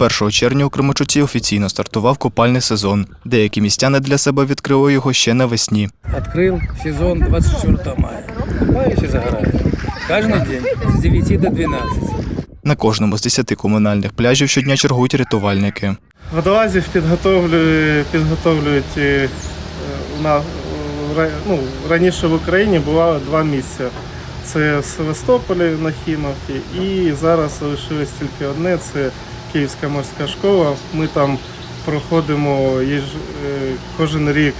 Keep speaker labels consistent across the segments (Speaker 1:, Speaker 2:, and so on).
Speaker 1: 1 червня у Кременчуці офіційно стартував купальний сезон. Деякі містяни для себе відкрили його ще навесні.
Speaker 2: Открыл сезон 24 мая. Купаюсь и загораю. Каждый день с 9 до 12.
Speaker 1: На кожному з 10 комунальних пляжів щодня чергують рятувальники.
Speaker 3: Водолазів підготовлюють, підготовлюють е, у ну, раніше в Україні було два місця. Це в Севастополі на Хімові і зараз залишилось тільки одне це Київська морська школа. Ми там проходимо е, кожен рік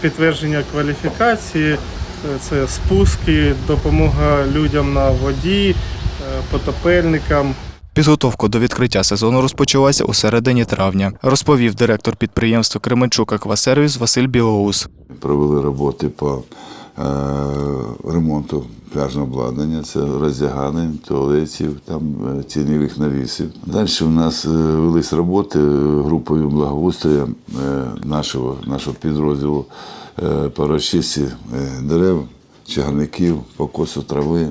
Speaker 3: підтвердження кваліфікації, Е, це спуски, допомога людям на воді, е, потопельникам.
Speaker 1: Підготовка до відкриття сезону розпочалася у середині травня, розповів директор підприємства Кременчук Аквасервіс Василь Білоус.
Speaker 4: Провели роботи по ремонту пляжного обладнання, це роздягань, туалетів, там е, тіньових навісів. Далі у нас е, велись роботи е, групою благоустрою е, нашого, нашого підрозділу е, по розчистці е, дерев, чагарників, покосу трави.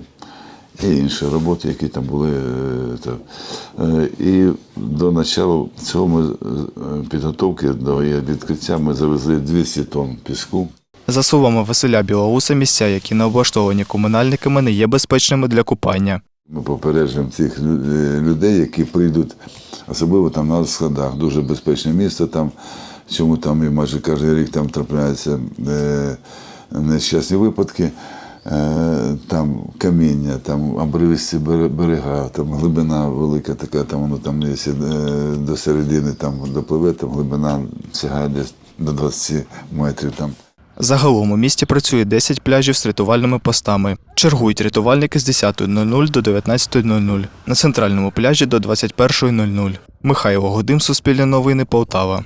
Speaker 4: І інші роботи, які там були. е. Е, І до початку цього ми, е, підготовки до відкриття ми завезли 200 тонн піску.
Speaker 1: За словами Василя Білоуса, місця, які не облаштовані комунальниками, не є безпечними для купання.
Speaker 4: Ми попереджуємо цих е, людей, які прийдуть, особливо там на складах. Дуже безпечне місце там, чому там і майже кожен рік там трапляються е, нещасні випадки. Е, Там каміння, там обривисті бере- берега, там глибина велика така, там воно там якщо е, до середини там допливе, там глибина сягає десь до 20 метрів там.
Speaker 1: Загалом у місті працює 10 пляжів з рятувальними постами. Чергують рятувальники з 10.00 до 19.00, на центральному пляжі до 21.00. Михайло Годим, Суспільне новини, Полтава.